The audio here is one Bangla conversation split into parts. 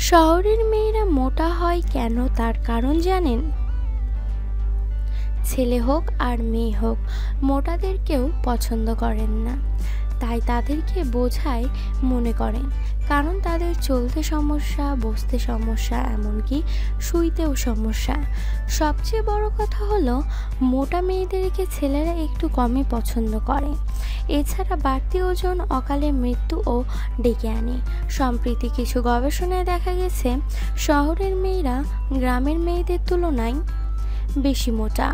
শহরের মেয়েরা মোটা হয় কেন তার কারণ জানেন? ছেলে হোক আর মেয়ে হোক, মোটাদেরকেও পছন্দ করেন না। তাই তাদেরকে বোঝায়, মনে করেন কারণ তাদের চলতে সমস্যা, বসতে সমস্যা, এমনকি শুইতেও সমস্যা। সবচেয়ে বড় কথা হলো, মোটা মেয়েদেরকে ছেলেরা একটু কমই পছন্দ করে। এছাড়া বাড়তি ওজন, অকালে মৃত্যু ও ডেকে আনে। সম্প্রতি কিছু গবেষণায় দেখা গেছে, শহরের মেয়েরা গ্রামের মেয়েদের তুলনায় বেশি মোটা।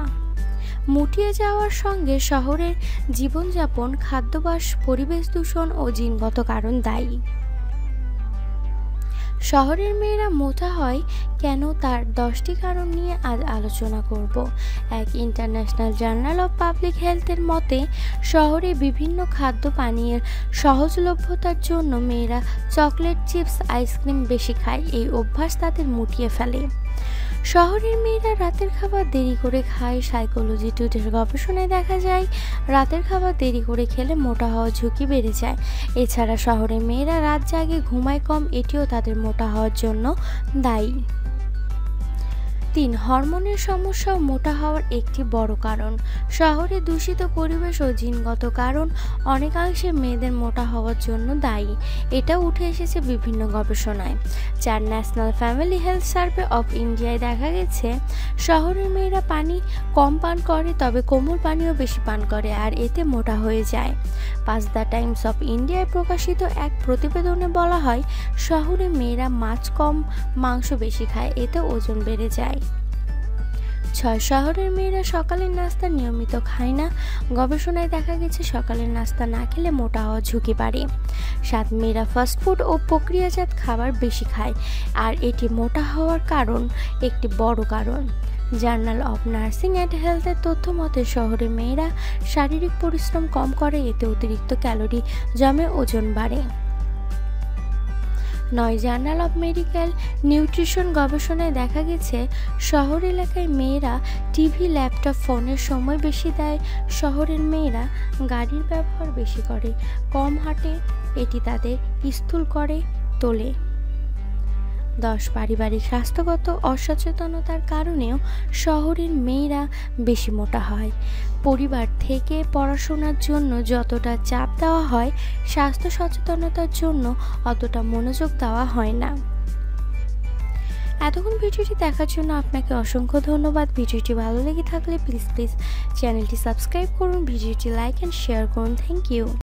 মুটিয়ে যাওয়ার সঙ্গে শহরের জীবনযাপন খাদ্যাভ্যাস পরিবেশ দূষণ ও জিনগত কারণ দায়ী। শহরের মেয়েরা মোটা হয়, কেন তার দশটি কারণ নিয়ে আজ আলোচনা করব। এক ইন্টারন্যাশনাল জার্নাল অফ পাবলিক হেলথের মতে, শহরে বিভিন্ন খাদ্য পানীয়ের সহজলভ্যতার জন্য মেয়েরা চকলেট, চিপস, আইসক্রিম বেশি খায়, এই অভ্যাস তাদের মুটিয়ে ফেলে। শহরের মেয়েরা রাতের খাবার দেরি করে খায় সাইকোলজি টুডের গবেষণায় দেখা যায়, রাতের খাবার দেরি করে খেলে মোটা হওয়ার ঝুঁকি বেড়ে যায়। এছাড়া শহরের মেয়েরা রাত জাগে, ঘুমায় কম, এটিও তাদের মোটা হওয়ার জন্য দায়ী। তিন, হরমোনের সমস্যা মোটা হওয়ার একটি বড় কারণ। শহরে দূষিত পরিবেশ ও জিনগত কারণ অনেকাংশে মেয়েদের মোটা হওয়ার জন্য দায়ী। এটা উঠে এসেছে বিভিন্ন গবেষণায়। চার national family health survey of ইন্ডিয়ায় দেখা গেছে, শহরের মেয়েরা পানি কম পান করে, তবে কোমল পানিও বেশি পান করে আর এতে মোটা হয়ে যায়। পাঁচ দ্য টাইমস অফ ইন্ডিয়ায় প্রকাশিত এক প্রতিবেদনে বলা হয়, শহরে মেয়েরা মাছ কম, মাংস বেশি খায়, এতে ওজন বেড়ে যায়। ছয় শহরের মেয়েরা সকালের নাস্তা নিয়মিত খায় না। গবেষণায় দেখা গেছে সকালের নাস্তা না খেলে মোটা হওয়া ঝুঁকি বাড়ে। সাত মেয়েরা ফাস্টফুড ও প্রক্রিয়াজাত খাবার বেশি খায়। আর এটি মোটা হওয়ার কারণ, একটি বড় কারণ। জার্নাল অফ নার্সিং অ্যান্ড হেলথের তথ্য মতে শহরে মেয়েরা শারীরিক পরিশ্রম কম করে, এতে অতিরিক্ত ক্যালোরি জমে, ওজন বাড়ে। নয় জার্নাল অফ মেডিকেল নিউট্রিশন গবেষণায় দেখা গেছে, শহর এলাকায় মেয়েরা টিভি, ল্যাপটপ, ফোনের সময় বেশি দেয়, শহরের মেয়েরা গাড়ির ব্যবহার বেশি করে, কম হাঁটে, এটি তাদের স্থূল করে তোলে। দশ পারিবারিক স্বাস্থ্যগত অসচেতনতার কারণেও শহরের মেয়েরা বেশি মোটা হয়। পরিবার থেকে পড়াশোনার জন্য যতটা চাপ দেওয়া হয়, স্বাস্থ্য সচেতনতার জন্য অতটা মনোযোগ দেওয়া হয় না। এতক্ষণ ভিডিওটি দেখার জন্য আপনাকে অসংখ্য ধন্যবাদ। ভিডিওটি ভালো লেগে থাকলে প্লিজ প্লিজ চ্যানেলটি সাবস্ক্রাইব করুন। ভিডিওটি লাইক অ্যান্ড শেয়ার করুন। Thank you